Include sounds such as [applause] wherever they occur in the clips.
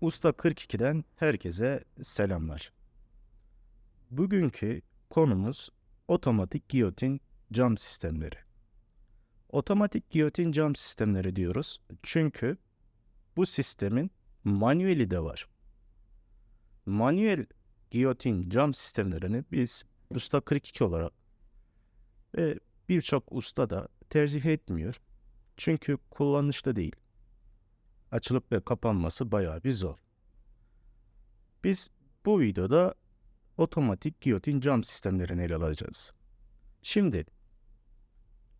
Usta 42'den herkese selamlar. Bugünkü konumuz otomatik giyotin cam sistemleri. Otomatik giyotin cam sistemleri diyoruz çünkü bu sistemin manueli de var. Manuel giyotin cam sistemlerini biz Usta 42 olarak ve birçok usta da tercih etmiyor. Çünkü kullanışlı değil açılıp ve kapanması bayağı bir zor. Biz bu videoda otomatik giyotin cam sistemlerini ele alacağız. Şimdi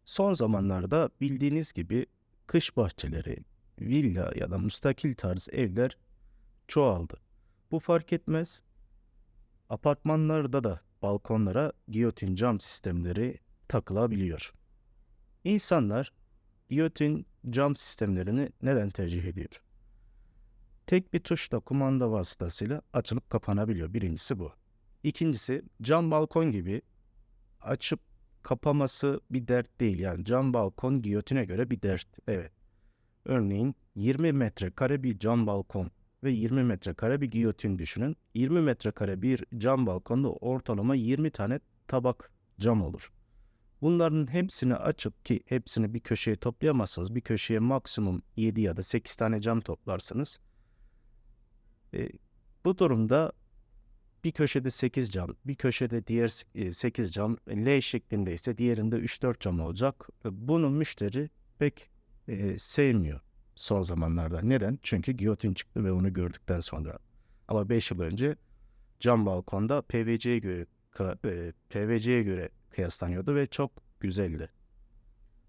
son zamanlarda bildiğiniz gibi kış bahçeleri, villa ya da müstakil tarz evler çoğaldı. Bu fark etmez. Apartmanlarda da balkonlara giyotin cam sistemleri takılabiliyor. İnsanlar giyotin cam sistemlerini neden tercih ediyor? Tek bir tuşla kumanda vasıtasıyla açılıp kapanabiliyor. Birincisi bu. İkincisi cam balkon gibi açıp kapaması bir dert değil. Yani cam balkon giyotine göre bir dert. Evet. Örneğin 20 metrekare bir cam balkon ve 20 metrekare bir giyotin düşünün. 20 metrekare bir cam balkonda ortalama 20 tane tabak cam olur. Bunların hepsini açıp ki hepsini bir köşeye toplayamazsınız. Bir köşeye maksimum 7 ya da 8 tane cam toplarsınız. E, bu durumda bir köşede 8 cam, bir köşede diğer 8 cam, L şeklinde ise diğerinde 3-4 cam olacak. Bunu müşteri pek e, sevmiyor son zamanlarda. Neden? Çünkü giyotin çıktı ve onu gördükten sonra. Ama 5 yıl önce cam balkonda PVC'ye göre e, PVC'ye göre kıyaslanıyordu ve çok güzeldi.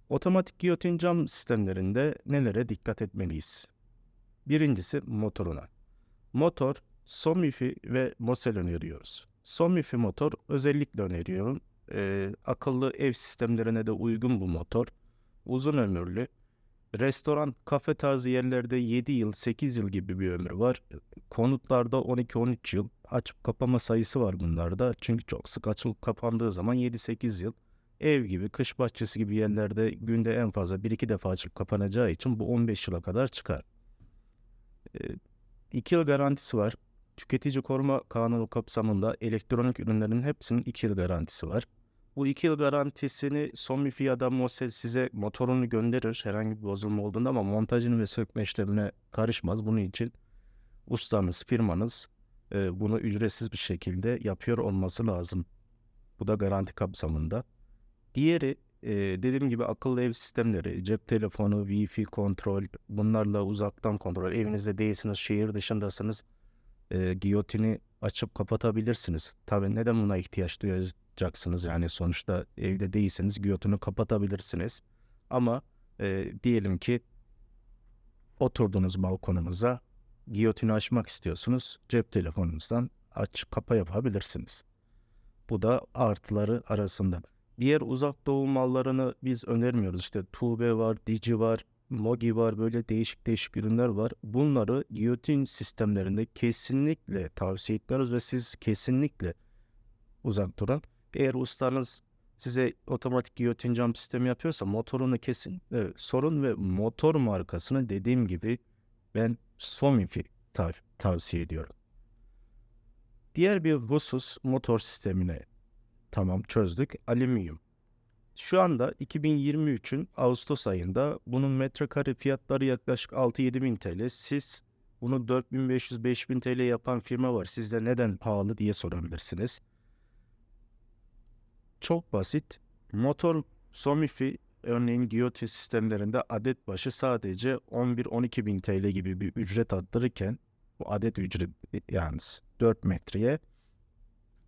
Otomatik giyotin cam sistemlerinde nelere dikkat etmeliyiz? Birincisi motoruna. Motor Somifi ve Mosel öneriyoruz. Somifi motor özellikle öneriyorum. Ee, akıllı ev sistemlerine de uygun bu motor. Uzun ömürlü. Restoran, kafe tarzı yerlerde 7 yıl, 8 yıl gibi bir ömrü var. Konutlarda 12-13 yıl. Açıp kapama sayısı var bunlarda. Çünkü çok sık açılıp kapandığı zaman 7-8 yıl. Ev gibi, kış bahçesi gibi yerlerde günde en fazla 1-2 defa açılıp kapanacağı için bu 15 yıla kadar çıkar. 2 yıl garantisi var. Tüketici koruma kanunu kapsamında elektronik ürünlerin hepsinin 2 yıl garantisi var. Bu 2 yıl garantisini Somifi ya da Mosel size motorunu gönderir herhangi bir bozulma olduğunda ama montajını ve sökme işlemine karışmaz. Bunun için ustanız, firmanız e, bunu ücretsiz bir şekilde yapıyor olması lazım. Bu da garanti kapsamında. Diğeri e, dediğim gibi akıllı ev sistemleri, cep telefonu, wifi kontrol, bunlarla uzaktan kontrol. Evinizde değilsiniz, şehir dışındasınız. E, giyotini açıp kapatabilirsiniz. Tabii neden buna ihtiyaç duyacaksınız? Yani sonuçta evde değilseniz giyotini kapatabilirsiniz. Ama e, diyelim ki oturdunuz balkonunuza, giyotini açmak istiyorsunuz. Cep telefonunuzdan aç kapa yapabilirsiniz. Bu da artıları arasında. Diğer uzak doğu mallarını biz önermiyoruz. İşte Tube var, Digi var, Mogi var böyle değişik değişik ürünler var. Bunları giyotin sistemlerinde kesinlikle tavsiye etmiyoruz ve siz kesinlikle uzak durun. Eğer ustanız size otomatik giyotin cam sistemi yapıyorsa motorunu kesin evet, sorun ve motor markasını dediğim gibi ben Somifi tav tavsiye ediyorum. Diğer bir husus motor sistemine tamam çözdük. Alüminyum. Şu anda 2023'ün Ağustos ayında bunun metrekare fiyatları yaklaşık 6-7 bin TL. Siz bunu 4500-5000 TL yapan firma var. Siz de neden pahalı diye sorabilirsiniz. Çok basit. Motor Somifi örneğin giyotin sistemlerinde adet başı sadece 11-12 bin TL gibi bir ücret attırırken bu adet ücret yalnız 4 metreye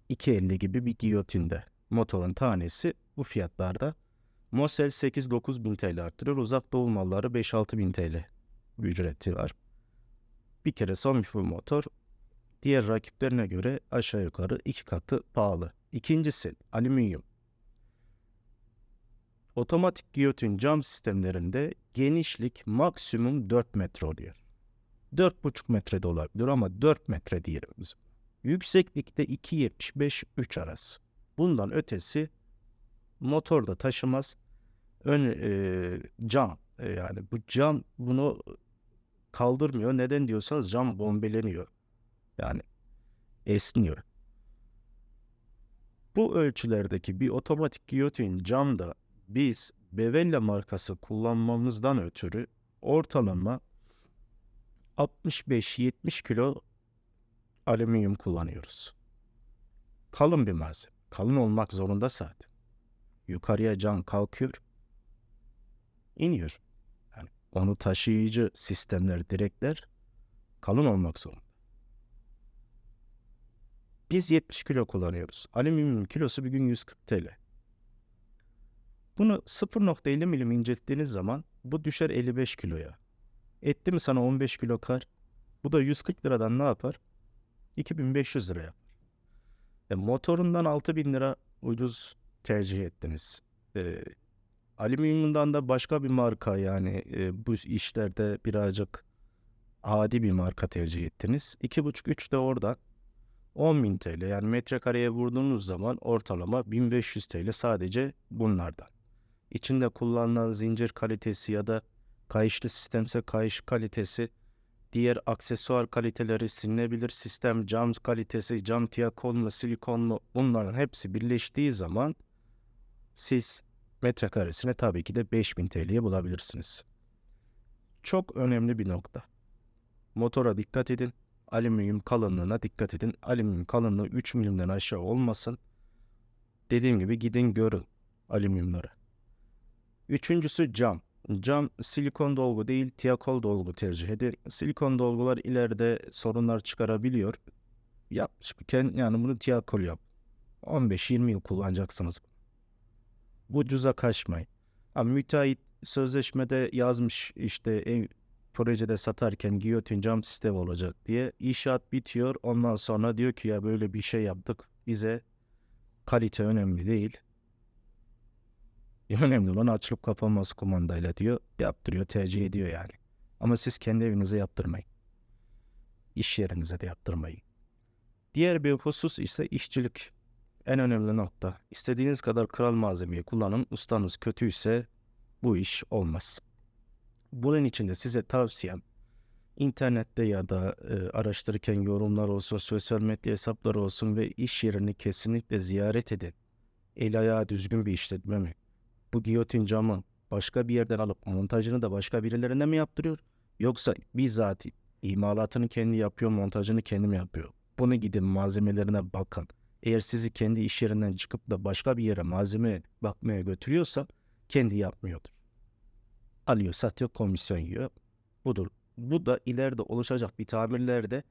2.50 gibi bir giyotinde motorun tanesi bu fiyatlarda. Mosel 8-9 bin TL arttırıyor. Uzak doğu malları 5-6 bin TL ücreti var. Bir kere Somifu motor diğer rakiplerine göre aşağı yukarı iki katı pahalı. İkincisi alüminyum. Otomatik giyotin cam sistemlerinde genişlik maksimum 4 metre oluyor. 4,5 metre de olabilir ama 4 metre diyelim biz. Yükseklikte 2.75-3 arası. Bundan ötesi motorda taşımaz. Ön e, cam e, yani bu cam bunu kaldırmıyor. Neden diyorsanız cam bombeleniyor. Yani esniyor. Bu ölçülerdeki bir otomatik giyotin camda biz Bevella markası kullanmamızdan ötürü ortalama 65-70 kilo alüminyum kullanıyoruz. Kalın bir malzeme. Kalın olmak zorunda zaten. Yukarıya cam kalkıyor, iniyor. Yani onu taşıyıcı sistemler, direkler kalın olmak zorunda. Biz 70 kilo kullanıyoruz. Alüminyum kilosu bir gün 140 TL. Bunu 0.50 milim incelttiğiniz zaman bu düşer 55 kiloya. Etti mi sana 15 kilo kar? Bu da 140 liradan ne yapar? 2500 lira yapar. E, motorundan 6000 lira ucuz tercih ettiniz. E, alüminyumdan da başka bir marka yani e, bu işlerde birazcık adi bir marka tercih ettiniz. 2,5-3 de orada 10.000 TL yani metrekareye vurduğunuz zaman ortalama 1500 TL sadece bunlardan. İçinde kullanılan zincir kalitesi ya da kayışlı sistemse kayış kalitesi, diğer aksesuar kaliteleri, silinebilir sistem, cam kalitesi, cam tiyakon mu, silikon mu bunların hepsi birleştiği zaman siz metrekaresine tabii ki de 5000 TL'ye bulabilirsiniz. Çok önemli bir nokta. Motora dikkat edin. Alüminyum kalınlığına dikkat edin. Alüminyum kalınlığı 3 milimden aşağı olmasın. Dediğim gibi gidin görün alüminyumları. Üçüncüsü cam. Cam silikon dolgu değil, tiyakol dolgu tercih edin. Silikon dolgular ileride sorunlar çıkarabiliyor. Yapmışken yani bunu tiyakol yap. 15-20 yıl kullanacaksınız. Bu ucuza kaçmayın. Ha, müteahhit sözleşmede yazmış işte ev projede satarken giyotin cam sistemi olacak diye. İnşaat bitiyor. Ondan sonra diyor ki ya böyle bir şey yaptık. Bize kalite önemli değil. [laughs] Önemli olan açılıp kapanması kumandayla diyor. Yaptırıyor, tercih ediyor yani. Ama siz kendi evinize yaptırmayın. İş yerinize de yaptırmayın. Diğer bir husus ise işçilik. En önemli nokta. İstediğiniz kadar kral malzemeyi kullanın. Ustanız kötüyse bu iş olmaz. Bunun için de size tavsiyem internette ya da e, araştırırken yorumlar olsun, sosyal medya hesapları olsun ve iş yerini kesinlikle ziyaret edin. El ayağı düzgün bir işletme mi? Bu giyotin camı başka bir yerden alıp montajını da başka birilerine mi yaptırıyor? Yoksa bizzat imalatını kendi yapıyor, montajını kendi mi yapıyor? Bunu gidin malzemelerine bakın. Eğer sizi kendi iş yerinden çıkıp da başka bir yere malzeme bakmaya götürüyorsa kendi yapmıyordur. Alıyor, satıyor, komisyon yiyor. Budur. Bu da ileride oluşacak bir tamirlerde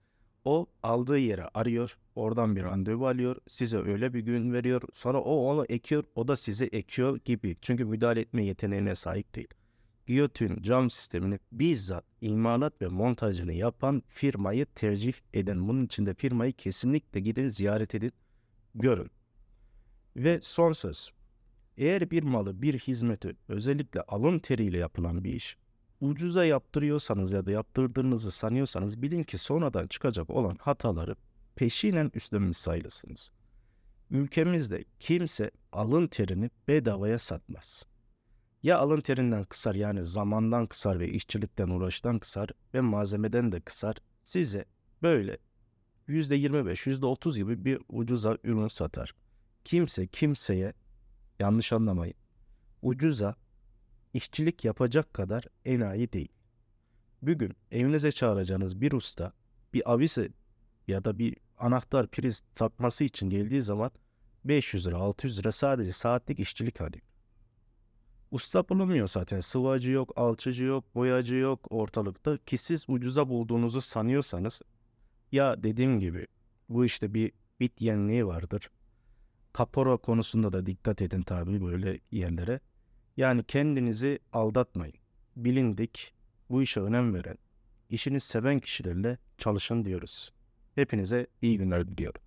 o aldığı yere arıyor, oradan bir randevu alıyor, size öyle bir gün veriyor, sonra o onu ekiyor, o da sizi ekiyor gibi. Çünkü müdahale etme yeteneğine sahip değil. Giyotin cam sistemini bizzat imalat ve montajını yapan firmayı tercih edin. Bunun için de firmayı kesinlikle gidin ziyaret edin, görün. Ve son söz. Eğer bir malı, bir hizmeti özellikle alın teriyle yapılan bir iş ucuza yaptırıyorsanız ya da yaptırdığınızı sanıyorsanız bilin ki sonradan çıkacak olan hataları peşinen üstlenmiş sayılısınız. Ülkemizde kimse alın terini bedavaya satmaz. Ya alın terinden kısar yani zamandan kısar ve işçilikten uğraştan kısar ve malzemeden de kısar. Size böyle %25, %30 gibi bir ucuza ürün satar. Kimse kimseye yanlış anlamayın. Ucuza işçilik yapacak kadar enayi değil. Bugün evinize çağıracağınız bir usta bir avise ya da bir anahtar priz satması için geldiği zaman 500 lira 600 lira sadece saatlik işçilik alıyor. Usta bulunmuyor zaten. Sıvacı yok, alçıcı yok, boyacı yok ortalıkta. Ki siz ucuza bulduğunuzu sanıyorsanız ya dediğim gibi bu işte bir bit yeniliği vardır. Kapora konusunda da dikkat edin tabii böyle yerlere. Yani kendinizi aldatmayın. Bilindik, bu işe önem veren, işini seven kişilerle çalışın diyoruz. Hepinize iyi günler diliyorum.